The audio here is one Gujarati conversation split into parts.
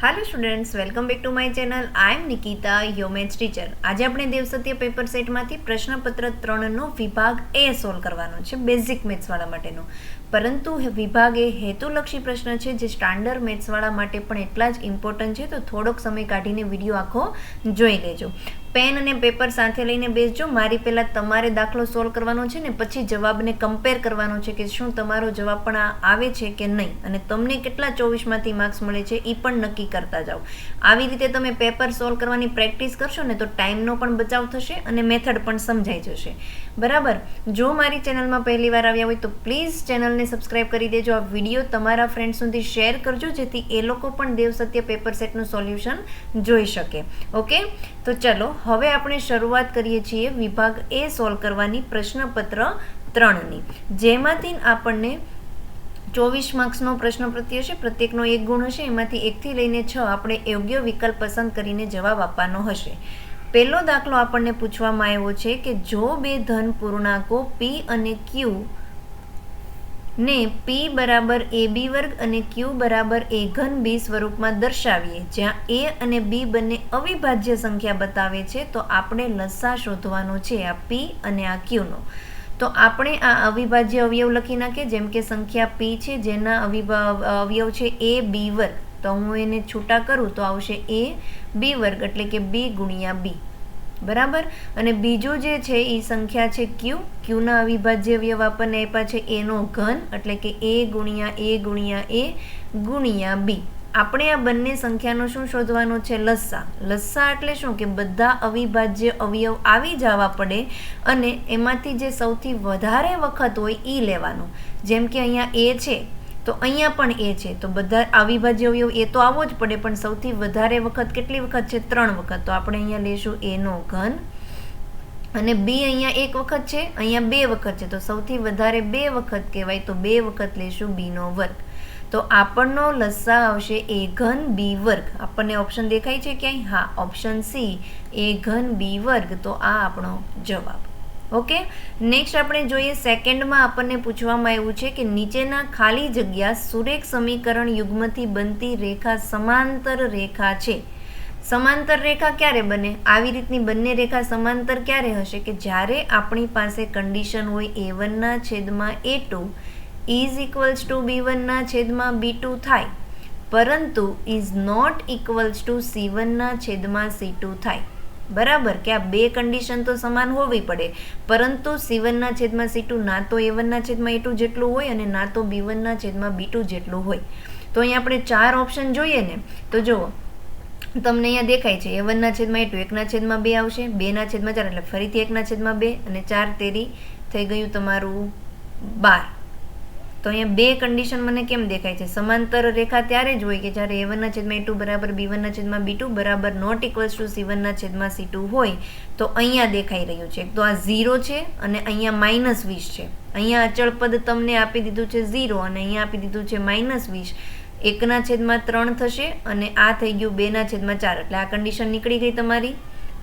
Hello students welcome back to my channel I am Nikita your maths teacher આજે આપણે દેવસત્ય પેપર સેટમાંથી પ્રશ્નપત્ર ત્રણનો વિભાગ એ સોલ્વ કરવાનો છે બેઝિક મેથ્સવાળા માટેનો. પરંતુ વિભાગ એ હેતુલક્ષી પ્રશ્ન છે જે સ્ટાન્ડર્ડ મેથ્સવાળા માટે પણ એટલા જ ઇમ્પોર્ટન્ટ છે, તો થોડોક સમય કાઢીને વીડિયો આખો જોઈ લેજો. પેન અને પેપર સાથે લઈને બેસજો. મારી પહેલાં તમારે દાખલો સોલ્વ કરવાનો છે ને, પછી જવાબને કમ્પેર કરવાનો છે કે શું તમારો જવાબ પણ આ આવે છે કે નહીં. અને તમને કેટલા ચોવીસમાંથી માર્ક્સ મળે છે એ પણ નક્કી કરતા જાઓ. આવી રીતે તમે પેપર સોલ્વ કરવાની પ્રેક્ટિસ કરશો ને, તો ટાઈમનો પણ બચાવ થશે અને મેથડ પણ સમજાઈ જશે. બરાબર? જો મારી ચેનલમાં પહેલી વાર આવ્યા હોય તો પ્લીઝ ચેનલને સબસ્ક્રાઇબ કરી દેજો. આ વીડિયો તમારા ફ્રેન્ડ સુધી શેર કરજો, જેથી એ લોકો પણ દેવસત્ય પેપર સેટનું સોલ્યુશન જોઈ શકે. ઓકે તો ચલો હવે આપણે શરૂઆત કરીએ છીએ વિભાગ એ સોલ્વ કરવાની પ્રશ્નપત્ર ત્રણની. જેમાંથી આપણને ચોવીસ માર્ક્સનો પ્રશ્ન પ્રત્યે હશે, પ્રત્યેકનો એક ગુણ હશે, એમાંથી એકથી લઈને છ આપણે યોગ્ય વિકલ્પ પસંદ કરીને જવાબ આપવાનો હશે. પહેલો દાખલો આપણને પૂછવામાં આવ્યો છે કે જો બે ધન પૂર્ણાંકો પી અને ક્યુ ને પી બરાબર એ બી વર્ગ અને ક્યુ બરાબર એ ઘન બી સ્વરૂપમાં દર્શાવીએ. જ્યાં એ અને બી બંને અવિભાજ્ય સંખ્યા બતાવે છે, તો આપણે લસા શોધવાનો છે આ પી અને આ ક્યુનો તો આપણે આ અવિભાજ્ય અવયવ લખી નાખીએ, જેમ કે સંખ્યા પી છે, જેના અવિભા, અવયવ છે એ બી વર્ગ. તો હું એને છૂટા કરું, તો આવશે એ બી વર્ગ, એટલે કે બી ગુણ્યા બી બરાબર? અને બીજું જે છે એ સંખ્યા છે ક્યુ ક્યુના અવિભાજ્ય અવયવ આપણને આપ્યા છે એનો ઘન, એટલે કે એ ગુણ્યા એ ગુણ્યા એ ગુણ્યા બી આપણે આ બંને સંખ્યાનો શું શોધવાનો છે? લસ્સા લસ્સા એટલે શું? કે બધા અવિભાજ્ય અવયવ આવી જવા પડે અને એમાંથી જે સૌથી વધારે વખત હોય એ લેવાનું. જેમ કે અહીંયા એ છે. તો અહીંયા પણ એ છે. તો બધા અવિભાજ્ય અવયવ એ તો આવવો જ પડે, પણ સૌથી વધારે વખત કેટલી વખત છે? ત્રણ વખત. તો આપણે અહીંયા લેશું એનો ઘન. અને બી અહીંયા એક વખત છે, અહીંયા બે વખત છે. તો સૌથી વધારે બે વખત કહેવાય તો બે વખત લેશું બીનો વર્ગ. તો આપણનો લસ્સા આવશે એ ઘન બી વર્ગ. આપણને ઓપ્શન દેખાય છે ક્યાંય? હા, ઓપ્શન સી, એ ઘન બી વર્ગ. તો આ આપણો જવાબ. ઓકે નેક્સ્ટ આપણે જોઈએ સેકન્ડમાં આપણને પૂછવામાં આવ્યું છે કે નીચેના ખાલી જગ્યા સુરેખ સમીકરણ યુગ્મથી બનતી રેખા સમાંતર રેખા છે. સમાંતર રેખા ક્યારે બને? આવી રીતની બંને રેખા સમાંતર ક્યારે હશે? કે જ્યારે આપણી પાસે કન્ડિશન હોય એ વનના છેદમાં A two is equals to B વનના છેદમાં બી ટુ થાય. પરંતુ is not equals to C વનના છેદમાં સી ટુ થાય. બરાબર કે આ બે કન્ડિશન તો સમાન હોવી પડે. પરંતુ સી વનના છેદમાં સી ટુ ના તો એ વનના છેદમાં એ ટુ જેટલું હોય અને ના તો બી વનના છેદમાં બી ટુ જેટલું હોય. તો અહીંયા આપણે ચાર ઓપ્શન જોઈએ ને, તો જુઓ. તમને અહીંયા દેખાય છે એ વનના છેદમાં એ ટુ એકના છેદમાં બે આવશે બેના છેદમાં ચાર, એટલે ફરીથી એકના છેદમાં બે અને ચાર તેરી થઈ ગયું તમારું બાર. તો અહીંયા બે કન્ડિશન મને કેમ દેખાય છે? સમાંતર રેખા ત્યારે જ હોય કે જ્યારે એ વનના છેદમાં એ ટુ બરાબર બી વનના છેદમાં બી ટુ બરાબર નોટ ઇક્વલ્સ ટુ સી વનના છેદમાં સી ટુ હોય, તો અહીંયા દેખાઈ રહ્યું છે. તો આ ઝીરો છે અને અહીંયા માઇનસ વીસ છે. અહીંયા અચળ પદ તમને આપી દીધું છે ઝીરો અને અહીંયા આપી દીધું છે માઇનસ વીસ. એકના છેદમાં ત્રણ થશે અને આ થઈ ગયું બેના છેદમાં ચાર. એટલે આ કન્ડિશન નીકળી ગઈ તમારી?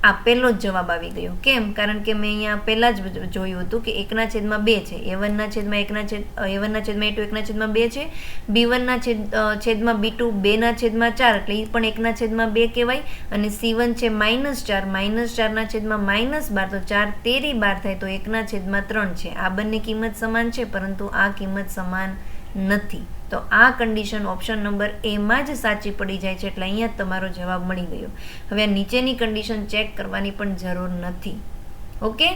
આ પહેલો જ જવાબ આવી ગયો. કેમ? કારણ કે મેં અહીંયા પહેલાં જ જોયું હતું કે એકના છેદમાં બે છે. એ વનના છેદમાં એકના છેદ એ વનના છેદમાં એ ટુ, એકના છેદમાં બે છે. બી વનના છેદ છેદમાં બી ટુ બેના છેદમાં ચાર, એટલે એ પણ એકના છેદમાં બે કહેવાય. અને સી વન છે માઇનસ ચાર માઇનસ ચારના છેદમાં માઇનસ બાર, તો ચાર તેરી બાર થાય, તો એકના છેદમાં ત્રણ છે. આ બંને કિંમત સમાન છે, પરંતુ આ કિંમત સમાન નથી. તો આ કન્ડિશન ઓપ્શન નંબર એમાં જ સાચી પડી જાય છે એટલે અહીંયા તમારો જવાબ મળી ગયો. હવે આ નીચેની કન્ડિશન ચેક કરવાની પણ જરૂર નથી. ઓકે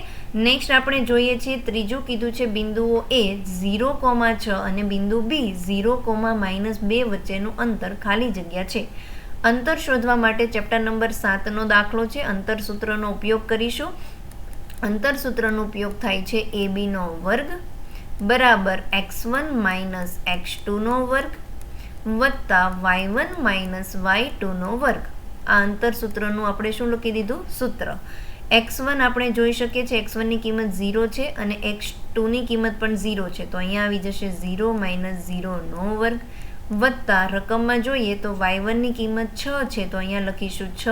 નેક્સ્ટ આપણે જોઈએ છીએ ત્રીજું કીધું છે બિંદુઓ એ ઝીરો કોમા છ અને બિંદુ બી ઝીરો કોમા માઇનસ બે વચ્ચેનું અંતર ખાલી જગ્યા છે. અંતર શોધવા માટે ચેપ્ટર નંબર સાતનો દાખલો છે. અંતર સૂત્રનો ઉપયોગ કરીશું. અંતર સૂત્રનો ઉપયોગ થાય છે એ બીનો વર્ગ. બરાબર એક્સ વન માઇનસ એક્સ ટુનો વર્ગ વત્તા વાય વન માઇનસ વાય ટુનો વર્ગ. આ અંતર સૂત્રનું આપણે શું લખી દીધું? સૂત્ર. એક્સ વન આપણે જોઈ શકીએ છીએ એક્સ વનની કિંમત ઝીરો છે અને એક્સ ટુની કિંમત પણ ઝીરો છે. તો અહીંયા આવી જશે ઝીરો માઇનસ ઝીરોનો વર્ગ વત્તા રકમમાં જોઈએ તો વાય વનની કિંમત છ છે. તો અહીંયા લખીશું છ.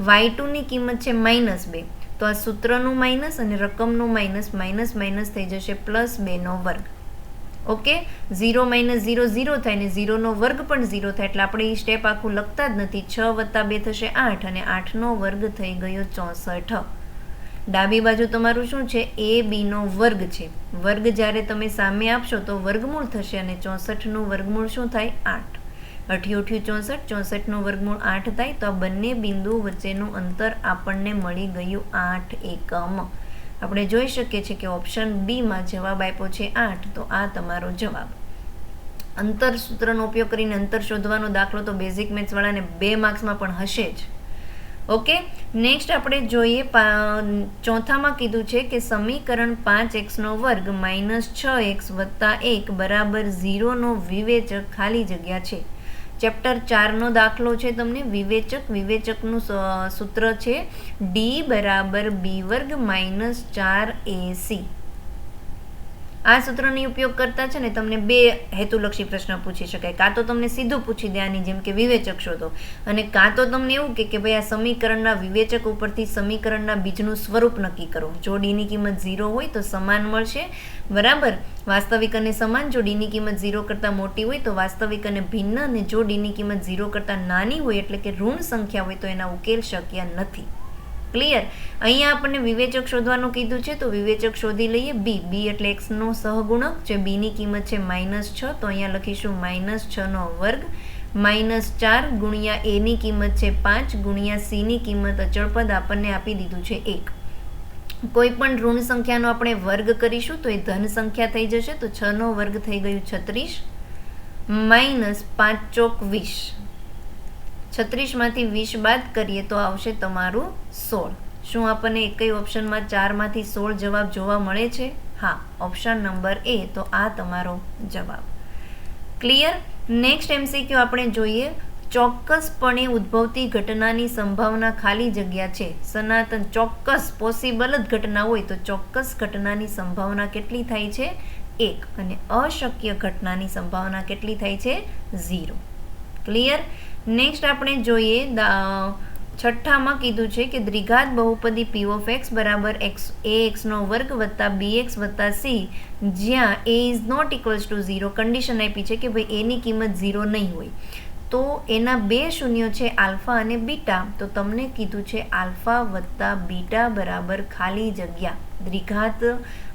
વાય ટુની કિંમત છે માઇનસ બે. તો આ સૂત્રનું માઇનસ અને રકમનું માઇનસ માઇનસ માઇનસ થઈ જશે પ્લસ બેનો વર્ગ. Okay zero minus zero zero થાય ને ઝીરોનો વર્ગ પણ ઝીરો થાય એટલે આપણે એ સ્ટેપ આખું લખતા જ નથી. છ વત્તા બે થશે આઠ અને આઠનો વર્ગ થઈ ગયો ચોસઠ. ડાબી બાજુ તમારું શું છે? એ બીનો વર્ગ છે. વર્ગ જ્યારે તમે સામે આપશો તો વર્ગમૂળ થશે અને ચોસઠનું વર્ગમૂળ શું થાય? આઠ. અઠ્યું અઠ્યું ચોસઠ, ચોસઠનું વર્ગમૂળ આઠ થાય તો આ બંને બિંદુ વચ્ચેનું અંતર આપણને મળી ગયું આઠ એકમ. આપણે જોઈ શકીએ છીએ કે ઓપ્શન બીમાં જવાબ આપ્યો છે આઠ, તો આ તમારો જવાબ. અંતર સૂત્રનો ઉપયોગ કરીને અંતર શોધવાનો દાખલો તો બેઝિક મેથ્સવાળાને બે માર્ક્સમાં પણ હશે જ. ઓકે નેક્સ્ટ આપણે જોઈએ ચોથામાં કીધું છે કે સમીકરણ પાંચ એક્સનો વર્ગ માઇનસ છ એક્સ વત્તા એક બરાબર ઝીરોનો વિવેચક ખાલી જગ્યા છે. ચેપ્ટર ચારનો દાખલો છે તમને વિવેચક. વિવેચકનું સૂત્ર છે ડી બરાબર બી વર્ગ માઇનસ ચાર એસી આ સૂત્રનો ઉપયોગ કરતા છે ને તમને બે હેતુલક્ષી પ્રશ્ન પૂછી શકાય. કાં તો તમને સીધું પૂછી દે આની જેમ કે વિવેચક શોધો અને કાં તો તમને એવું કે ભાઈ આ સમીકરણના વિવેચક ઉપરથી સમીકરણના બીજનું સ્વરૂપ નક્કી કરો. જો ડીની કિંમત ઝીરો હોય તો સમાન મળશે. બરાબર? વાસ્તવિક અને સમાન જો ડીની કિંમત ઝીરો કરતાં મોટી હોય તો વાસ્તવિક અને ભિન્ન અને જો ડીની કિંમત ઝીરો કરતાં નાની હોય એટલે કે ઋણ સંખ્યા હોય તો એના ઉકેલ શક્ય નથી. ક્લિયર અહીંયા આપણને વિવેચક શોધવાનું કીધું છે, તો વિવેચક શોધી લઈએ. બી બી એટલે એક્સનો સહગુણક. જે બીની કિંમત છે માઇનસ છ, તો અહીંયા લખીશું માઇનસ છનો વર્ગ. માઇનસ ચાર ગુણ્યા એની કિંમત છે પાંચ, ગુણ્યા સીની કિંમત અચળપદ આપણને આપી દીધું છે એક. કોઈ પણ ઋણ સંખ્યાનો આપણે વર્ગ કરીશું, તો એ ધન સંખ્યા થઈ જશે, તો છનો વર્ગ થઈ ગયું છત્રીસ. માઇનસ પાંચ ચોક વીસ. છત્રીસમાંથી વીસ બાદ કરીએ તો આવશે તમારું સોળ. શું આપણને એકય ઓપ્શનમાં ચારમાંથી સોળ જવાબ જોવા મળે છે? હા, ઓપ્શન નંબર એ, તો આ તમારો જવાબ. ક્લિયર? નેક્સ્ટ એમસીક્યુ આપણે જોઈએ. ચોક્કસપણે ઉદ્ભવતી ઘટનાની સંભાવના ખાલી જગ્યા છે. સનાતન ચોક્કસ પોસિબલ જ ઘટના હોય તો ચોક્કસ ઘટનાની સંભાવના કેટલી થાય છે? એક. અને અશક્ય ઘટનાની સંભાવના કેટલી થાય છે? ઝીરો. ક્લિયર? નેક્સ્ટ આપણે જોઈએ છઠ્ઠામાં કીધું છે કે દ્વિઘાત બહુપદી પી ઓફ એક્સ બરાબર એક્સ એ એક્સનો વર્ગ વત્તા બી એક્સ વત્તા સી જ્યાં A is not equals to zero condition આપી છે કે ભાઈ એની કિંમત ઝીરો નહીં હોય. તો એના બે શૂન્યો છે આલ્ફા અને બીટા. તો તમને કીધું છે આલ્ફા વત્તા બીટા બરાબર ખાલી જગ્યા. દ્વિઘાત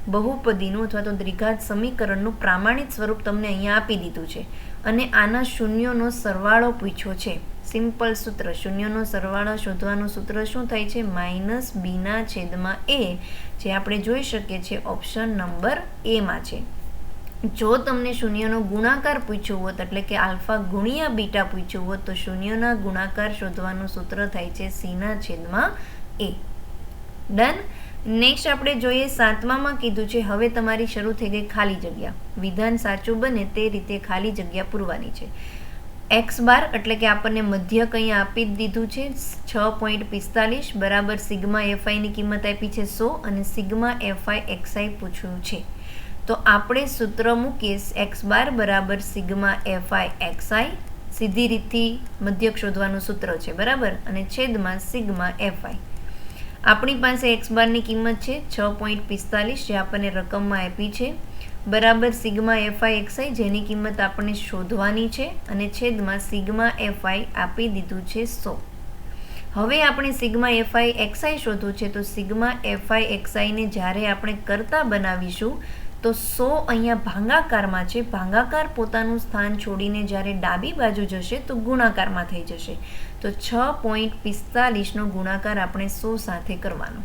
બહુપદીનું અથવા તો દ્વિઘાત સમીકરણનું પ્રામાણિક સ્વરૂપ તમને અહીંયા આપી દીધું છે. અને આના શૂન્યોનો સરવાળો પૂછ્યો છે. સિમ્પલ સૂત્ર, શૂન્યનો સરવાળો શોધવાનું સૂત્ર શું થાય છે? માઇનસ બીના છેદમાં એ જે આપણે જોઈ શકીએ છીએ ઓપ્શન નંબર એમાં છે. જો તમને શૂન્યનો ગુણાકાર પૂછ્યો હોત, એટલે કે આલ્ફા ગુણ્યા બીટા પૂછ્યું હોત, તો શૂન્યના ગુણાકાર શોધવાનું સૂત્ર થાય છે સીના છેદમાં એ ડન નેક્સ્ટ આપણે જોઈએ સાતમામાં કીધું છે, હવે તમારી શરૂ થઈ ગઈ ખાલી જગ્યા. વિધાન સાચું બને તે રીતે ખાલી જગ્યા પૂરવાની છે. એક્સ બાર એટલે કે આપણને મધ્ય કંઈ આપી દીધું છે, છ પોઈન્ટ પિસ્તાલીસ, બરાબર સિગ્મા એફઆઈની કિંમત આપી છે સો અને સિગ્મા એફઆઈ એક્સઆઈ પૂછ્યું છે. તો આપણે સૂત્ર મૂકીએ એક્સ બાર બરાબર સિગ્મા એફઆઈ એક્સઆઈ સીધી રીતથી મધ્યક શોધવાનું સૂત્ર છે, બરાબર? અને છેદમાં સિગ્મા એફઆઈ આપણી પાસે એક્સ બારની કિંમત છે છ પોઈન્ટ પિસ્તાલીસ, જે આપણને રકમમાં આપી છે. બરાબર સિગ્મા એફઆઈ એક્સઆઈ જેની કિંમત આપણને શોધવાની છે અને છેદમાં સિગ્મા એફઆઈ આપી દીધું છે સો. હવે આપણે સિગ્મા એફઆઈ એક્સઆઈ શોધવું છે તો સિગ્મા એફઆઈ એક્સઆઈને જ્યારે આપણે કરતા બનાવીશું તો સો અહીંયા ભાંગાકારમાં છે. ભાંગાકાર પોતાનું સ્થાન છોડીને જ્યારે ડાબી બાજુ જશે તો ગુણાકારમાં થઈ જશે. તો છ પોઈન્ટ પિસ્તાલીસનો ગુણાકાર આપણે સો સાથે કરવાનો.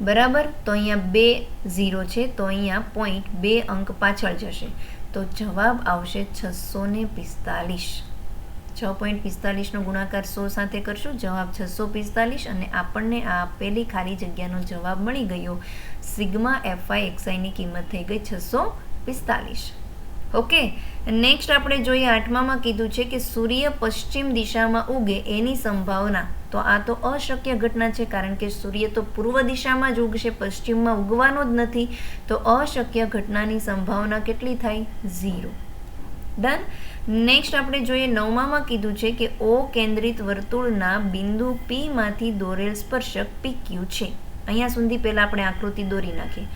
બરાબર? તો અહીંયા બે ઝીરો છે. તો અહીંયા પોઈન્ટ બે અંક પાછળ જશે. તો જવાબ આવશે છસો ને પિસ્તાલીસ. છ પોઈન્ટ પિસ્તાલીસનો ગુણાકાર સો સાથે કરશું, જવાબ છસો પિસ્તાલીસ અને આપણને આ આપેલી ખાલી જગ્યાનો જવાબ મળી ગયો. સિગ્મા એફઆઈ એક્સઆઈની કિંમત થઈ ગઈ છસો પિસ્તાલીસ. ઓકે, નેક્સ્ટ આપણે જોઈએ આઠમામાં કીધું છે કે સૂર્ય પશ્ચિમ દિશામાં ઉગે એની સંભાવના. તો આ તો અશક્ય ઘટના છે, કારણ કે સૂર્ય તો પૂર્વ દિશામાં જ ઉગશે, પશ્ચિમમાં ઉગવાનો જ નથી. તો અશક્ય ઘટનાની સંભાવના કેટલી થાય? ઝીરો. ડન નેક્સ્ટ આપણે જોઈએ નવમામાં કીધું છે કે ઓ કેન્દ્રિત વર્તુળના બિંદુ પી માંથી દોરેલ સ્પર્શક પી ક્યુ છે. અહીંયા સુધી પહેલાં આપણે આકૃતિ દોરી નાખીએ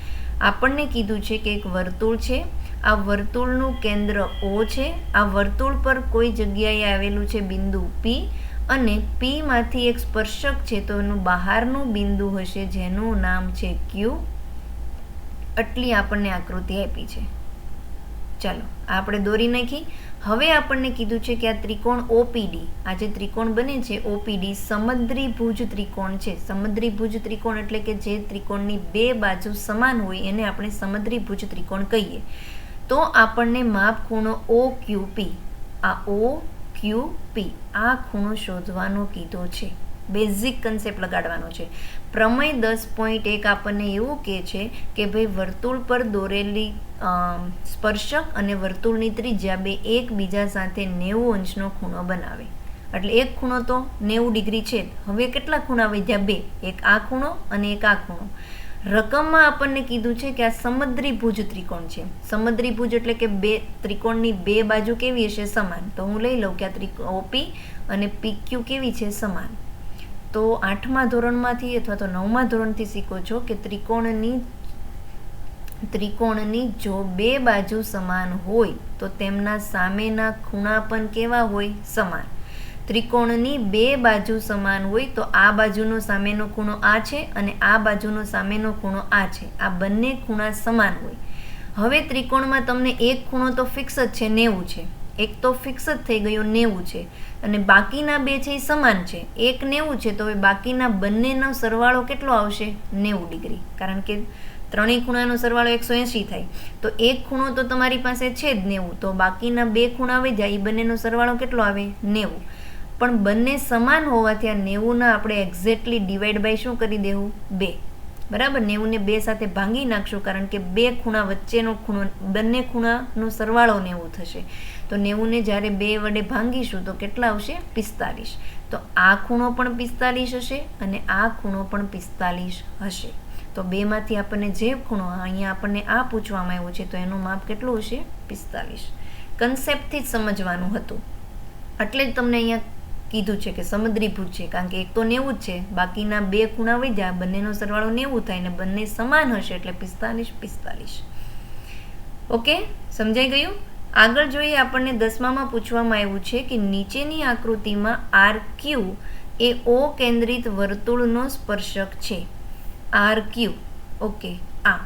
આપણને કીધું છે કે એક વર્તુળ છે. આ વર્તુળનું કેન્દ્ર ઓ છે. આ વર્તુળ પર કોઈ જગ્યાએ આવેલું છે બિંદુ પી અને પી માંથી એક સ્પર્શક છે તો એનું બહારનું બિંદુ હશે જેનું નામ છે ક્યુ આટલી આપણને આકૃતિ આપી છે. ચાલો, આપણે દોરી નાખી. હવે આપણને કીધું છે કે આ ત્રિકોણ ઓપીડી આ જે ત્રિકોણ બને છે ઓપીડી સમદ્રીભુજ ત્રિકોણ છે. સમદ્રીભુજ ત્રિકોણ એટલે કે જે ત્રિકોણની બે બાજુ સમાન હોય, એને આપણે સમદ્રીભુજ ત્રિકોણ કહીએ. તો આપણને માપ ખૂણો ઓ ક્યુ પી આ ઓ ક્યુ પી આ ખૂણો શોધવાનો કીધો છે. બેઝિક કન્સેપ્ટ લગાડવાનો છે. પ્રમેય દસ પોઈન્ટ એક આપણને એવું કહે છે કે ભાઈ વર્તુળ પર દોરેલી સ્પર્શક અને વર્તુળની ત્રિજ્યા બે એકબીજા સાથે નેવું અંશનો ખૂણો બનાવે. એટલે એક ખૂણો તો નેવું ડિગ્રી છે હવે કેટલા ખૂણા વધ્યા? બે. એક આ ખૂણો અને એક આ ખૂણો. રકમમાં આપણને કીધું છે કે આ સમદ્રીભુજ ત્રિકોણ છે. સમદ્રીભુજ એટલે કે બે, ત્રિકોણની બે બાજુ કેવી હશે? સમાન. તો હું લઈ લઉં કે આ ત્રિકો ઓપી અને પીક્યુ કેવી છે? સમાન. તો આઠમા ધોરણમાંથી અથવા તો નવમા ધોરણથી શીખો છો કે ત્રિકોણની ત્રિકોણની જો બે બાજુ સમાન હોય, તો તેમના સામેના ખૂણા પણ કેવા હોય? સમાન. ત્રિકોણની બે બાજુ સમાન હોય, તો આ બાજુનો સામેનો ખૂણો આ છે અને આ બાજુનો સામેનો ખૂણો આ છે. આ બંને ખૂણા સમાન હોય. હવે ત્રિકોણમાં તમને એક ખૂણો તો ફિક્સ જ છે, નેવું છે. એક તો ફિક્સ જ થઈ ગયો નેવું છે. અને બાકીના બે છે એ સમાન છે. એક નેવું છે તો હવે બાકીના બંનેનો સરવાળો કેટલો આવશે? નેવું ડિગ્રી. કારણ કે ત્રણેય ખૂણાનો સરવાળો એકસો એંશી થાય. તો એક ખૂણો તો તમારી પાસે છે જ નેવું. તો બાકીના બે ખૂણા આવી જાય, એ બંનેનો સરવાળો કેટલો આવે? નેવું. પણ બંને સમાન હોવાથી આ નેવુંના આપણે એક્ઝેક્ટલી ડિવાઈડ બાય શું કરી દેવું? બે. બરાબર? નેવુંને બે સાથે ભાંગી નાખશું કારણ કે બે ખૂણા વચ્ચેનો ખૂણો, બંને ખૂણાનો સરવાળો નેવું થશે. તો નેવુંને જ્યારે બે વડે ભાંગીશું તો કેટલા આવશે? પિસ્તાલીસ તો આ ખૂણો પણ પિસ્તાલીસ હશે અને આ ખૂણો પણ પિસ્તાલીસ હશે. તો બેમાંથી આપણને જે ખૂણો, અહીંયા આપણને આ પૂછવામાં આવ્યું છે, તો એનું માપ કેટલું હશે? પિસ્તાલીસ કન્સેપ્ટથી જ સમજવાનું હતું. એટલે જ તમને અહીંયા કીધું છે કે સમુદ્રીભૂત છે, કારણ કે એક તો નેવું જ છે. બાકીના બે ખૂણા વધ્યા બંનેનો સરવાળો નેવું થાય ને બંને સમાન હશે એટલે પિસ્તાલીસ પિસ્તાલીસ. ઓકે? સમજાઈ ગયું? આગળ જોઈએ આપણને દસમામાં પૂછવામાં આવ્યું છે કે નીચેની આકૃતિમાં આર ક્યુ એ ઓ કેન્દ્રિત વર્તુળનો સ્પર્શક છે. R Q. ઓકે, આ.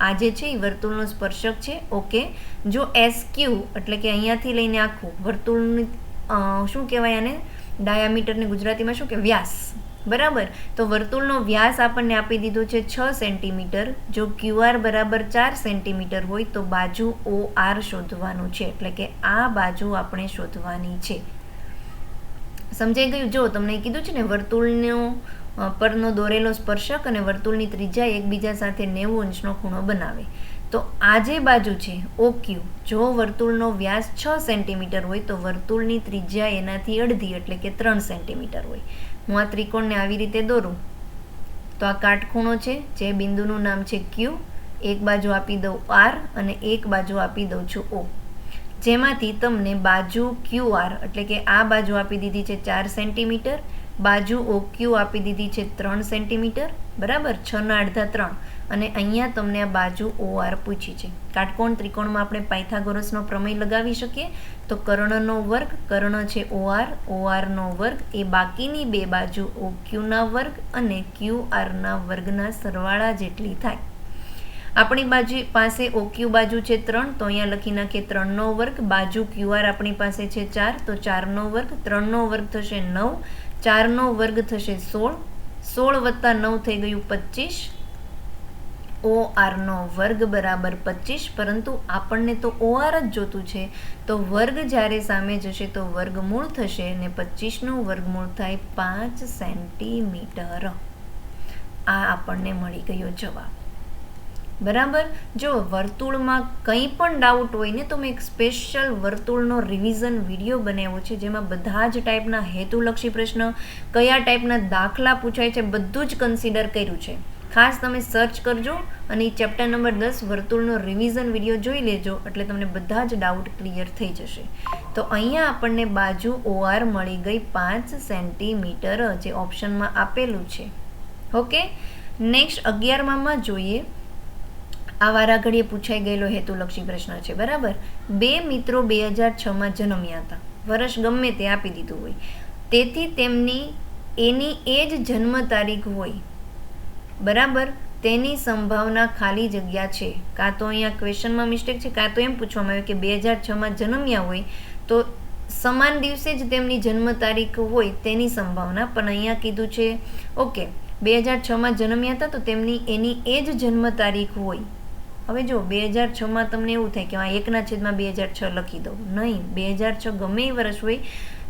આ જે છે એ વર્તુળનો સ્પર્શક છે. ઓકે, જો એસ ક્યુ એટલે કે અહીંયાથી લઈને આખું વર્તુળની શું કહેવાય આને? ડાયામીટરને ગુજરાતીમાં શું કે વ્યાસ. બરાબર? તો વર્તુળનો વ્યાસ આપણને આપી દીધો છે છ સેન્ટીમીટર. જો ક્યુઆર બરાબર ચાર સેન્ટીમીટર હોય તો બાજુ ઓ આર શોધવાનું છે. એટલે કે આ બાજુ આપણે શોધવાની છે. સમજાઈ ગયું? જો, તમને કીધું છે ને, વર્તુળનો પરનો દોરેલો સ્પર્શક અને વર્તુળની ત્રિજ્યા એકબીજા સાથે નેવું અંશનો ખૂણો બનાવે. તો આ જે બાજુ છે, ઓક્યુ, જો વર્તુળનો વ્યાસ છ સેન્ટીમીટર હોય, તો વર્તુળની ત્રિજ્યા એનાથી અડધી, એટલે કે ત્રણ સેન્ટીમીટર હોય. હું આ ત્રિકોણને આવી રીતે દોરું. તો આ કાટખૂણો છે, જે બિંદુનું નામ છે ક્યુ, એક બાજુ આપી દઉં આર અને એક બાજુ આપી દઉં છું ઓ. જેમાંથી તમને બાજુ ક્યુ આર, એટલે કે આ બાજુ આપી દીધી છે ચાર સેન્ટીમીટર, બાજુ ઓ ક્યુ આપી દીધી છે ત્રણ સેન્ટીમીટર, બરાબર? છના અડધા ત્રણ. અને અહીંયા તમને આ બાજુ ઓઆર પૂછી છે. કાટકોણ ત્રિકોણમાં આપણે પાયથાગોરસનો પ્રમેય લગાવી શકીએ? તો કર્ણનો વર્ગ, કર્ણ છે ઓઆર ઓઆરનો વર્ગ, એ બાકીની બે બાજુ ઓ ક્યુના વર્ગ અને ક્યુ આરના વર્ગના સરવાળા જેટલી થાય. આપણી બાજુ પાસે ઓક્યુ બાજુ છે ત્રણ, તો અહીંયા લખી નાખીએ ત્રણનો વર્ગ, બાજુ ક્યુઆર આપણી પાસે છે ચાર, તો ચારનો વર્ગ, ત્રણનો વર્ગ થશે નવ, ચારનો વર્ગ થશે સોળ સોળ વત્તા નવ થઈ ગયું પચીસ ઓ આરનો વર્ગ બરાબર પચીસ, પરંતુ આપણને તો ઓ આર જ જોતું છે. તો વર્ગ જ્યારે સામે જશે તો વર્ગમૂળ થશે ને પચીસનું વર્ગમૂળ થાય પાંચ સેન્ટીમીટર. આ આપણને મળી ગયો જવાબ. બરાબર? જો વર્તુળમાં કંઈ પણ ડાઉટ હોય ને તો મેં એક સ્પેશિયલ વર્તુળનો રિવિઝન વીડિયો બનાવ્યો છે, જેમાં બધા જ ટાઈપના હેતુલક્ષી પ્રશ્ન, કયા ટાઈપના દાખલા પૂછાય છે બધું જ કન્સિડર કર્યું છે. ખાસ તમે સર્ચ કરજો અને ચેપ્ટર નંબર દસ વર્તુળનો રિવિઝન વીડિયો જોઈ લેજો, એટલે તમને બધા જ ડાઉટ ક્લિયર થઈ જશે. તો અહીંયા આપણને બાજુ ઓઆર મળી ગઈ પાંચ સેન્ટીમીટર જે ઓપ્શનમાં આપેલું છે. ઓકે નેક્સ્ટ અગિયારમાં જોઈએ. આ વારાઘડીએ પૂછાઈ ગયેલો હેતુલક્ષી પ્રશ્ન છે, બરાબર? બે મિત્રો બે હજાર છમાં જન્મ્યા હતા. વર્ષ ગમે તે આપી દીધું હોય. તેથી તેમની, એની એ જ જન્મ તારીખ હોય. બરાબર? તેની સંભાવના ખાલી જગ્યા છે. કાં તો અહીંયા ક્વેશ્ચનમાં મિસ્ટેક છે, કાં તો એમ પૂછવામાં આવ્યું કે બે હજાર છમાં જન્મ્યા હોય, તો સમાન દિવસે જ તેમની જન્મ તારીખ હોય તેની સંભાવના. પણ અહીંયા કીધું છે, ઓકે, બે હજાર છમાં જન્મ્યા હતા, તો તેમની એની એ જ જન્મ તારીખ હોય. હવે જો બે હજાર છમાં તમને એવું થાય કે એકના છેદમાં બે હજાર છ લખી દઉં. નહીં, બે હજાર છ ગમે એ વર્ષ હોય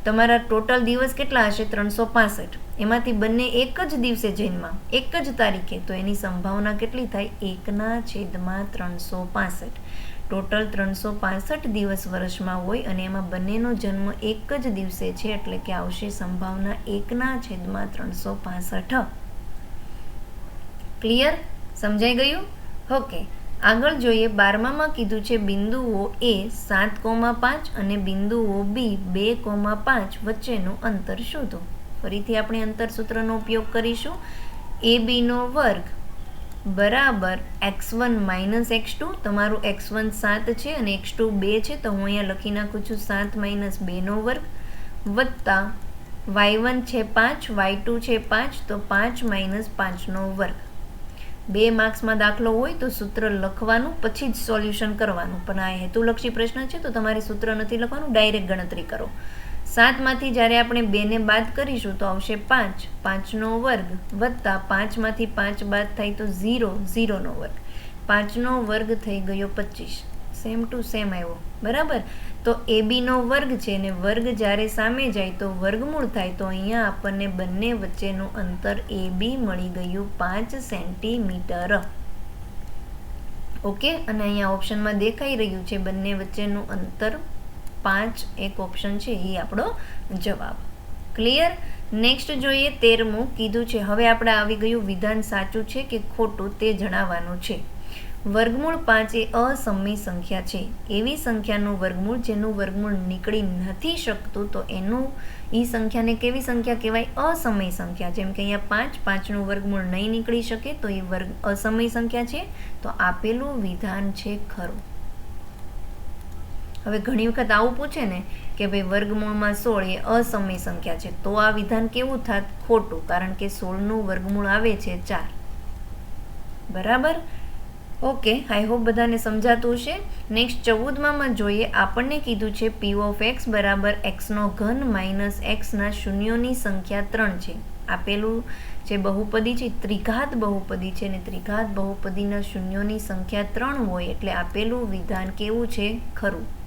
તમારા ટોટલ દિવસ કેટલા હશે? ત્રણસો પાસઠ. એમાંથી બંને એક જ દિવસે જન્મા, એક જ તારીખે. તો એની સંભાવના કેટલી થાય? એકના છેદમાં ત્રણસો પાસઠ. ટોટલ ત્રણસો પાસઠ દિવસ વર્ષમાં હોય અને એમાં બંનેનો જન્મ એક જ દિવસે છે, એટલે કે આવશે સંભાવના એકના છેદમાં ત્રણસો પાસઠ. ક્લિયર સમજાઈ ગયું? ઓકે આગળ જોઈએ બારમામાં કીધું છે, બિંદુઓ એ સાત કોમા પાંચ અને બિંદુઓ બી બે કોમા પાંચ વચ્ચેનું અંતર શોધો. ફરીથી આપણે અંતર સૂત્રનો ઉપયોગ કરીશું. એ બીનો વર્ગ બરાબર X one minus X two, તમારું એક્સ વન સાત છે અને એક્સ ટુ બે છે, તો હું અહીંયા લખી નાખું છું સાત માઇનસ બેનો વર્ગ વત્તા વાય વન છે પાંચ, વાય ટુ છે પાંચ, તો પાંચ માઇનસ પાંચનો વર્ગ. બે માર્ક્સમાં દાખલો હોય તો સૂત્ર લખવાનું, પછી જ સોલ્યુશન કરવાનું. પણ આ હેતુલક્ષી પ્રશ્ન છે, તો તમારે સૂત્ર નથી લખવાનું, ડાયરેક્ટ ગણતરી કરો. સાતમાંથી જ્યારે આપણે બેને બાદ કરીશું, તો આવશે પાંચ. પાંચનો વર્ગ વત્તા પાંચમાંથી પાંચ બાદ થાય તો ઝીરો, ઝીરોનો વર્ગ. પાંચનો વર્ગ થઈ ગયો પચીસ. સેમ ટુ સેમ આવ્યો. બરાબર? તો એ બીનો વર્ગ છે ને વર્ગ જ્યારે સામે જાય તો વર્ગમૂળ થાય, તો અહીંયા આપણને બંને વચ્ચેનું અંતર એ બી મળી ગયું પાંચ સેન્ટીમીટર. ઓકે? અને અહીંયા ઓપ્શનમાં દેખાઈ રહ્યું છે બંને વચ્ચેનું અંતર પાંચ એક ઓપ્શન છે, એ આપણો જવાબ. ક્લિયર નેક્સ્ટ જોઈએ તેરમું. કીધું છે, હવે આપણે આવી ગયું વિધાન સાચું છે કે ખોટું તે જણાવવાનું છે. વર્ગમૂળ પાંચ એ અસમય સંખ્યા છે. એવી સંખ્યાનું વર્ગમૂળ જેનું વર્ગમૂળ નીકળી નથી શકતું, તો એનું એ સંખ્યાને કેવી સંખ્યા કહેવાય? અસમય સંખ્યા. જેમ કે અહીંયા પાંચ, પાંચનું વર્ગમૂળ નહીં નીકળી શકે, તો એ વર્ગ અસમય સંખ્યા છે. તો આપેલું વિધાન છે ખરું. હવે ઘણી વખત આવું પૂછે ને કે ભાઈ વર્ગમૂળમાં સોળ એ અસમય સંખ્યા છે, તો આ વિધાન કેવું થાત? ખોટું. કારણ કે સોળનું વર્ગમૂળ આવે છે ચાર. બરાબર? ઓકે આઈ હોપ બધાને સમજાતું હશે. નેક્સ્ટ ચૌદમાં જોઈએ, આપણને કીધું છે પી ઓફ એક્સ બરાબર એક્સનો ઘન માઇનસ એક્સના શૂન્યોની સંખ્યા ત્રણ છે. આપેલું જે બહુપદી છે, ત્રિઘાત બહુપદી છે ને ત્રિઘાત બહુપદીના શૂન્યોની સંખ્યા ત્રણ હોય એટલે આપેલું વિધાન કેવું છે? ખરું.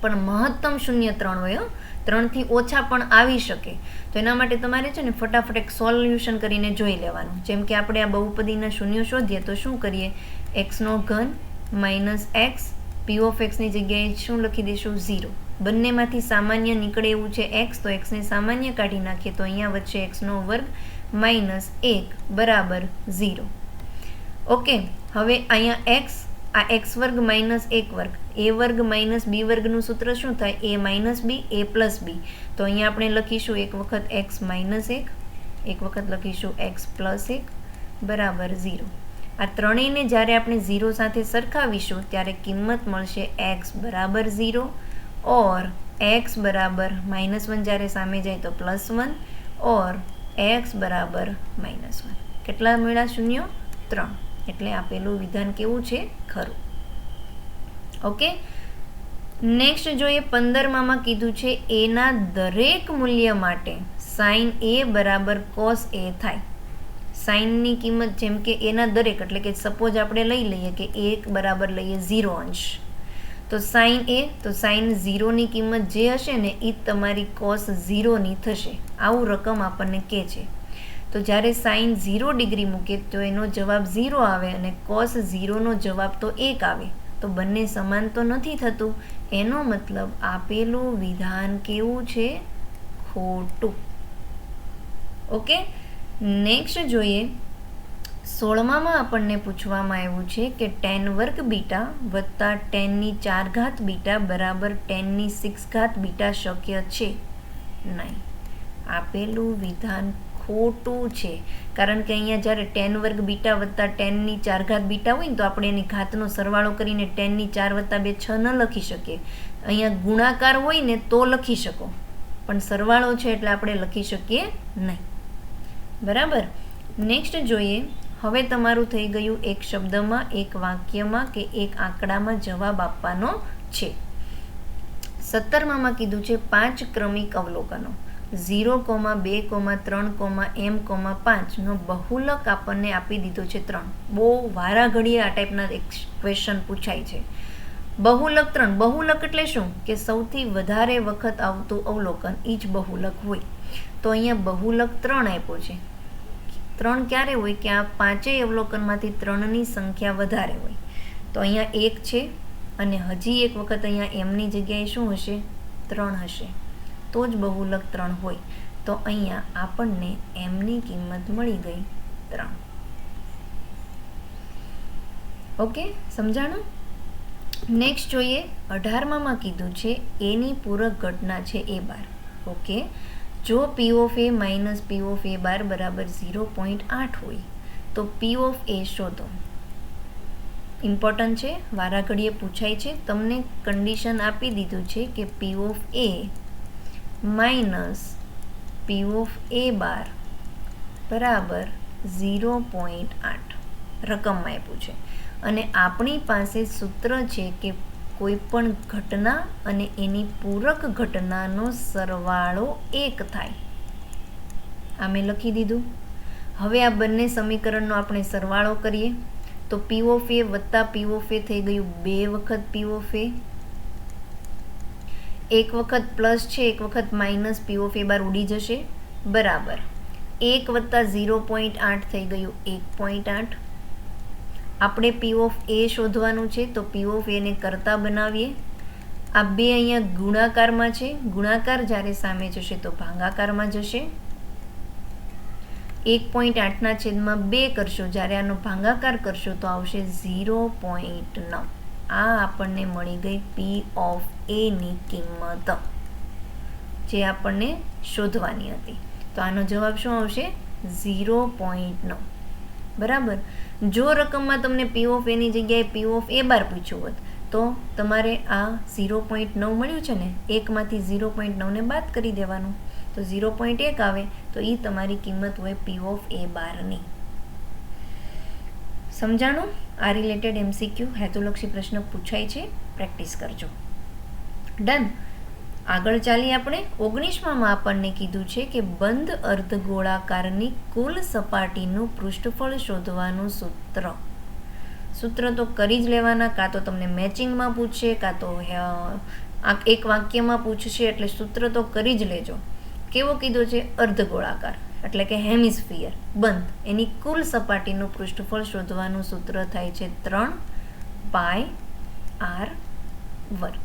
પણ મહત્તમ શૂન્ય ત્રણ હોય ત્રણથી ઓછા પણ આવી શકે. તો એના માટે તમારે છે ને ફટાફટ એક સોલ્યુશન કરીને જોઈ લેવાનું. જેમ કે આપણે આ બહુપદીના શૂન્ય શોધીએ તો શું કરીએ? એક્સનો ઘન માઇનસ એક્સ પી ઓફ એક્સની જગ્યાએ શું લખી દઈશું? ઝીરો બંનેમાંથી સામાન્ય નીકળે એવું છે એક્સ તો એક્સને સામાન્ય કાઢી નાખીએ તો અહીંયા વચ્ચે એક્સનો વર્ગ માઇનસ એક બરાબર ઝીરો ઓકે, હવે અહીંયા એક્સ આ એક્સ વર્ગ માઇનસ એક વર્ગ. એ વર્ગ માઇનસ બી વર્ગનું સૂત્ર શું થાય? એ માઇનસ બી એ પ્લસ બી તો અહીંયા આપણે લખીશું એક વખત એક્સ માઇનસ એક એક વખત લખીશું એક્સ પ્લસ એક, બરાબર ઝીરો આ ત્રણેયને જ્યારે આપણે ઝીરો સાથે સરખાવીશું, ત્યારે કિંમત મળશે એક્સ બરાબર ઝીરો ઓર એક્સ બરાબર માઇનસ વન જ્યારે સામે જાય તો પ્લસ વન ઓર એક્સ બરાબર માઇનસ વન કેટલા મળ્યા? શૂન્ય ત્રણ. એટલે આપેલું વિધાન કેવું છે? ખરું. ઓકે નેક્સ્ટ જોઈએ પંદરમામાં કીધું છે, એના દરેક મૂલ્ય માટે સાઇન એ બરાબર કોસ એ થાય. સાઇનની કિંમત જેમ કે એના દરેક, એટલે કે સપોઝ આપણે લઈ લઈએ કે એક બરાબર લઈએ ઝીરો અંશ. તો સાઇન એ, તો સાઇન ઝીરોની કિંમત જે હશે ને એ તમારી કોસ ઝીરોની થશે. આવું રકમ આપણને કહે છે. તો જ્યારે સાઇન ઝીરો ડિગ્રી મૂકે, તો એનો જવાબ ઝીરો આવે અને કોસ ઝીરોનો જવાબ તો એક આવે. તો બંને સમાન તો નથી થતું. એનો મતલબ આપેલું વિધાન કેવું છે? ખોટું. ઓકે? નેક્સ્ટ જોઈએ, સોળમામાં આપણને પૂછવામાં આવ્યું છે કે ટેન વર્ગ બીટા વત્તા ટેનની ચાર ઘાત બીટા બરાબર ટેનની સિક્સ ઘાત બીટા શક્ય છે? નહીં. આપેલું વિધાન ખોટું છે. કારણ કે અહીંયા જ્યારે ટેન વર્ગ બીટા વત્તા ટેનની ચાર ઘાત બીટા હોય ને તો આપણે એની ઘાતનો સરવાળો કરીને ટેનની ચાર વત્તા બે છ ન લખી શકીએ. અહીંયા ગુણાકાર હોય ને તો લખી શકો. પણ સરવાળો છે એટલે આપણે લખી શકીએ નહીં. બરાબર? નેક્સ્ટ જોઈએ, હવે તમારું થઈ ગયું એક શબ્દમાં, એક વાક્યમાં કે એક આંકડામાં જવાબ આપવાનો છે. સત્તરમામાં કીધું છે, પાંચ ક્રમિક અવલોકનો. ઝીરો કોમા બે કોમા ત્રણ કોમા એમ કોમા પાંચનો બહુલક આપણને આપી દીધો છે ત્રણ. બહુ વારા ઘડીએ આ ટાઈપના એક ક્વેશ્ચન પૂછાય છે. બહુલક ત્રણ. બહુલક એટલે શું? કે સૌથી વધારે વખત આવતું અવલોકન એ જ બહુલક હોય. તો અહીંયા બહુલક ત્રણ આપ્યો છે. ત્રણ ક્યારે હોય કે આ પાંચેય અવલોકનમાંથી ત્રણની સંખ્યા વધારે હોય? તો અહીંયા એક છે અને હજી એક વખત અહીંયા એમની જગ્યાએ શું હશે? ત્રણ હશે. તો જ બહુલક ત્રણ હોય. તો અહીંયા આપણને એમની કિંમત મળી ગઈ ત્રણ. ઓકે? સમજાણું? નેક્સ્ટ જોઈએ અઢારમામાં કીધું છે એની પૂરક ઘટના છે એ બાર. ઓકે? જો P of A minus P of A bar બરાબર ઝીરો પોઈન્ટ આઠ હોય, તો પી ઓફ એ શોધો. ઇમ્પોર્ટન્ટ છે, વારાઘડીએ પૂછાય છે, તમને કન્ડિશન આપી દીધું છે કે P of A minus P of A bar બરાબર ઝીરો પોઈન્ટ આઠ રકમમાં આપ્યું છે. અને આપણી પાસે સૂત્ર છે કે કોઈ પણ ઘટના અને એની પૂરક ઘટનાનો સરવાળો એક થાય. આ મેં લખી દીધું. હવે આ બંને સમીકરણનો આપણે સરવાળો કરીએ. તો પી ઓફ એ વત્તા પી ઓફ એ થઈ ગયું બે વખત પી ઓફ એ એક વખત પ્લસ છે, એક વખત માઇનસ પી ઓફ એ બાર ઉડી જશે. બરાબર. એક વત્તા ઝીરો પોઈન્ટ આઠ થઈ ગયું, એક પોઈન્ટ આઠ. આપણે પી ઓફ એ શોધવાનું છે, તો પી ઓફ એને કરતા બનાવીએ. આ બે અહીંયા ગુણાકારમાં છે. ગુણાકાર જ્યારે સામે જશે, તો ભાંગાકારમાં જશે. એક પોઈન્ટ આઠના છેદમાં બે કરશો. જ્યારે આનો ભાંગાકાર કરશો, તો આવશે ઝીરો પોઈન્ટ નવ. આ આપણને મળી ગઈ પી ઓફ એની કિંમત, જે આપણને શોધવાની હતી. તો આનો જવાબ શું આવશે? ઝીરો પોઈન્ટ નવ. બરાબર? જો રકમમાં તમને પી ઓફ એની જગ્યાએ પી ઓફ એ બાર પૂછ્યું હોત, તો તમારે આ ઝીરો પોઈન્ટ નવ મળ્યું છે ને? એકમાંથી ઝીરો પોઈન્ટ નવને બાદ કરી દેવાનું. તો ઝીરો પોઈન્ટ એક આવે, તો એ તમારી કિંમત હોય પી ઓફ એ બારની. સમજાણું? આ રિલેટેડ એમસીક્યુ હેતુલક્ષી પ્રશ્ન પૂછાય છે. પ્રેક્ટિસ કરજો. ડન આગળ ચાલી આપણે. ઓગણીસમાં આપણને કીધું છે કે બંધ અર્ધગોળાકારની કુલ સપાટીનું પૃષ્ઠફળ શોધવાનું સૂત્ર. સૂત્ર તો કરી જ લેવાના, કાં તો તમને મેચિંગમાં પૂછશે, કાં તો એક વાક્યમાં પૂછશે, એટલે સૂત્ર તો કરી જ લેજો. કેવો કીધો છે? અર્ધગોળાકાર, એટલે કે હેમિસ્ફિયર, બંધ. એની કુલ સપાટીનું પૃષ્ઠફળ શોધવાનું સૂત્ર થાય છે ત્રણ પાય આર વર્ગ.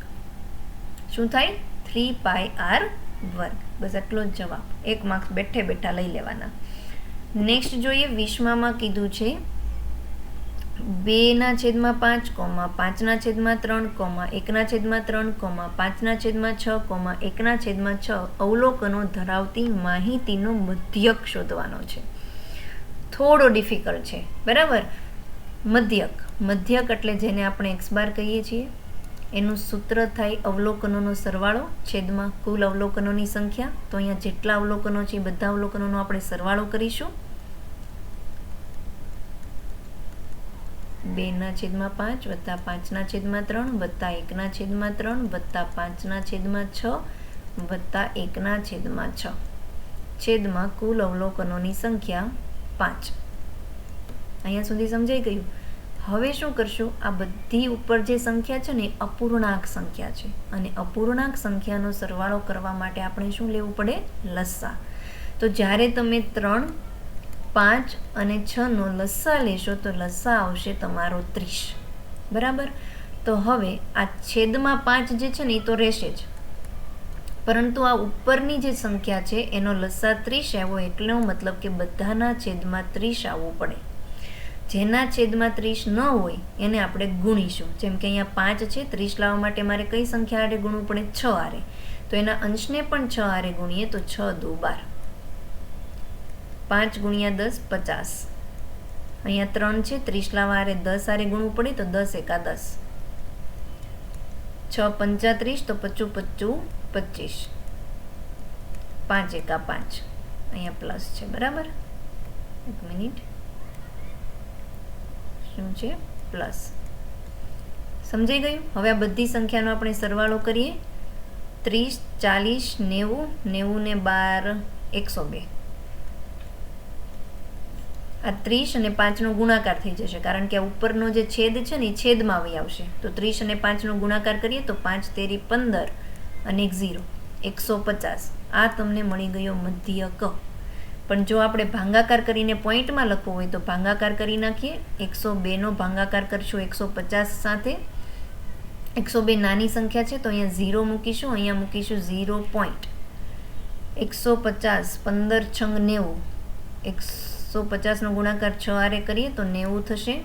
શું થાય? થ્રી પાય આર વર્ગ. બસ એટલો જ જવાબ. એક માર્ક્સ બેઠે બેઠા લઈ લેવાના. નેક્સ્ટ જોઈએ વિશ્વમાં કીધું છે બેના છેદમાં પાંચ કોમા પાંચના છેદમાં ત્રણ કોમા એકના છેદમાં ત્રણ કોમા પાંચના છેદમાં છ કોમા એકના છેદમાં છ અવલોકનો ધરાવતી માહિતીનો મધ્યક શોધવાનો છે. થોડો ડિફિકલ્ટ છે. બરાબર? મધ્યક. મધ્યક એટલે જેને આપણે એક્સ બાર કહીએ છીએ. એનું સૂત્ર થાય અવલોકનોનો સરવાળો, છેદમાં કુલ અવલોકનોની સંખ્યા. તો અહીંયા જેટલા અવલોકનો છે બધા અવલોકનોનો આપણે સરવાળો કરીશું. બેના છેદમાં પાંચ, વત્તા પાંચના છેદમાં ત્રણ, વત્તા એકના છેદમાં ત્રણ, વત્તા પાંચના છેદમાં છ, વત્તા એકના છેદમાં છ. છેદમાં કુલ અવલોકનોની સંખ્યા પાંચ. અહીંયા સુધી સમજાઈ ગયું? હવે શું કરશું? આ બધી ઉપર જે સંખ્યા છે ને અપૂર્ણાંક સંખ્યા છે. અને અપૂર્ણાંક સંખ્યાનો સરવાળો કરવા માટે આપણે શું લેવું પડે? લસ્સા તો જ્યારે તમે ત્રણ, પાંચ અને છનો લસ્સા લેશો તો લસ્સા આવશે તમારો ત્રીસ. બરાબર? તો હવે આ છેદમાં પાંચ જે છે ને એ તો રહેશે જ. પરંતુ આ ઉપરની જે સંખ્યા છે એનો લસ્સા ત્રીસ આવ્યો એટલો મતલબ કે બધાના છેદમાં ત્રીસ આવવું પડે. જેના છેદમાં ત્રીસ ન હોય, એને આપણે ગુણીશું. જેમ કે અહીંયા પાંચ છે, ત્રીસ લાવવા માટે મારે કઈ સંખ્યા આરે ગુણવું પડે? છ આરે તો એના અંશને પણ છ આરે ગુણીએ તો છ દો બાર. પાંચ ગુણ્યા દસ, પચાસ. અહીંયા ત્રણ છે ત્રીશલાવા આરે દસ આરે ગુણવું પડે તો દસ એકા દસ છ પંચાત્રીસ, તો પચું પચું પચીસ. પાંચ એકા પાંચ. અહીંયા પ્લસ છે, બરાબર? એક મિનિટ. શું છે? પ્લસ. સમજાઈ ગયું? હવે આ બધી સંખ્યાનો આપણે સરવાળો કરીએ. ત્રીસ, ચાલીસ, નેવું નેવું ને બાર, એકસો બે. આ ત્રીસ અને પાંચનો ગુણાકાર થઈ જશે, કારણ કે આ ઉપરનો જે છેદ છે ને, એ છેદમાં આવી આવશે. તો ત્રીસ અને પાંચનો ગુણાકાર કરીએ તો પાંચ, તેરી, પંદર અને એક ઝીરો. એકસો પચાસ. આ તમને મળી ગયો મધ્ય ક પણ જો આપણે ભાંગાકાર કરીને પોઈન્ટમાં લખવું હોય તો ભાંગાકાર કરી નાખીએ. એકસો બેનો ભાંગાકાર કરશું એકસો પચાસ સાથે. એકસો બે નાની સંખ્યા છે તો અહીંયા ઝીરો મૂકીશું, અહીંયા મૂકીશું ઝીરો પોઈન્ટ. એકસો પચાસ, પંદર છંગ નેવું. એકસો પચાસનો ગુણાકાર છ આરે કરીએ તો નેવું થશે.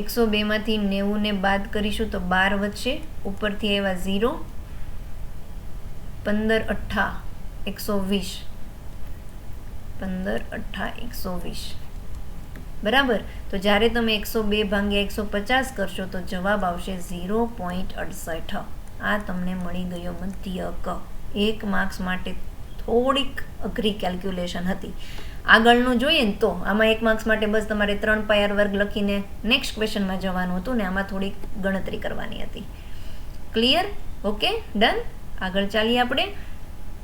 એકસો બેમાંથી નેવુંને બાદ કરીશું તો બાર વધશે. ઉપરથી આવ્યા ઝીરો. પંદર અઠ્ઠા, એકસો વીસ. પંદર અઠ્ઠા એકસો વીસ. બરાબર? તો જ્યારે તમે એકસો બે ભાગ્યા એકસો પચાસ કરશો, તો જવાબ આવશે ઝીરો પોઈન્ટ અડસઠ. આ તમને મળી ગયો મધ્ય ક. એક માર્ક્સ માટે થોડીક અઘરી કેલ્ક્યુલેશન હતી. આગળનું જોઈએ ને તો, આમાં એક માર્ક્સ માટે બસ તમારે ત્રણ પાયર વર્ગ લખીને નેક્સ્ટ ક્વેશ્ચનમાં જવાનું હતું ને, આમાં થોડીક ગણતરી કરવાની હતી. ક્લિયર ઓકે ડન આગળ ચાલીએ આપણે.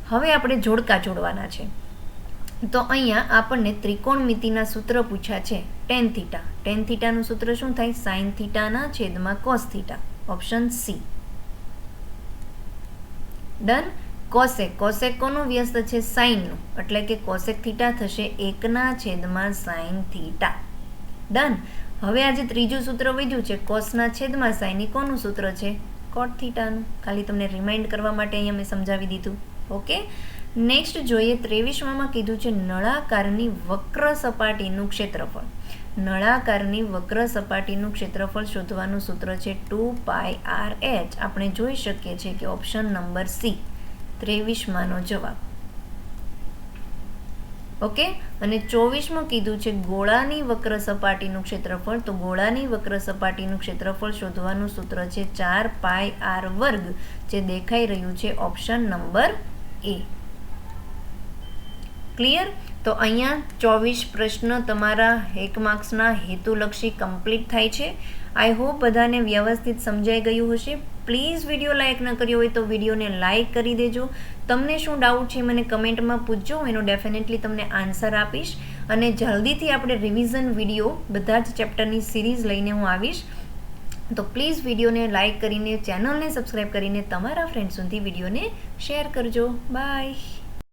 હવે આપણે જોડકા જોડવાના છે. તો અહીંયા આપણને ત્રિકોણમિતિના સૂત્ર પૂછ્યા છે. Ten theta. ટેન થીટાનું સૂત્ર શું થાય? સાઇન થીટાના છેદમાં cos theta. Option C. Done? Cosec. Cosec કોનું વ્યસ્ત છે? સાઇનનું એટલે કે કોસેક થીટા થશે એકના છેદમાં સાઇન થીટા. ડન? હવે આજે ત્રીજું સૂત્ર વધ્યું છે. કોસના છેદમાં સાઇન કોનું સૂત્ર છે? કોટ થીટાનું. ખાલી તમને રિમાઇન્ડ કરવા માટે અહીંયા મેં સમજાવી દીધું. ઓકે? નેક્સ્ટ જોઈએ ત્રેવીસમાં કીધું છે નળાકારની વક્ર સપાટીનું ક્ષેત્રફળ. નળાકારની વક્ર સપાટીનું ક્ષેત્રફળ શોધવાનું સૂત્ર છે ટુ પાય આર એચ. આપણે જોઈ શકીએ છીએ કે ઓપ્શન નંબર સી, ત્રેવીસમાંનો જવાબ. ઓકે? અને ચોવીસમાં કીધું છે ગોળાની વક્ર સપાટીનું ક્ષેત્રફળ. તો ગોળાની વક્ર સપાટીનું ક્ષેત્રફળ શોધવાનું સૂત્ર છે ચાર પાય આર વર્ગ, જે દેખાઈ રહ્યું છે ઓપ્શન નંબર એ. ક્લિયર તો અહીંયા ચોવીસ પ્રશ્ન તમારા એક માર્ક્સના હેતુલક્ષી કમ્પ્લીટ થાય છે. આઈ હોપ બધાને વ્યવસ્થિત સમજાઈ ગયું હશે. પ્લીઝ વીડિયો લાઇક ન કર્યો હોય તો વિડીયોને લાઇક કરી દેજો. તમને શું ડાઉટ છે મને કમેન્ટમાં પૂછજો. એનો ડેફિનેટલી તમને આન્સર આપીશ. અને જલ્દીથી આપણે રિવિઝન વીડિયો બધા જ ચેપ્ટરની સિરીઝ લઈને હું આવીશ. તો પ્લીઝ વિડીયોને લાઇક કરીને ચેનલને સબસ્ક્રાઈબ કરીને તમારા ફ્રેન્ડ સુધી વિડીયોને શેર કરજો. બાય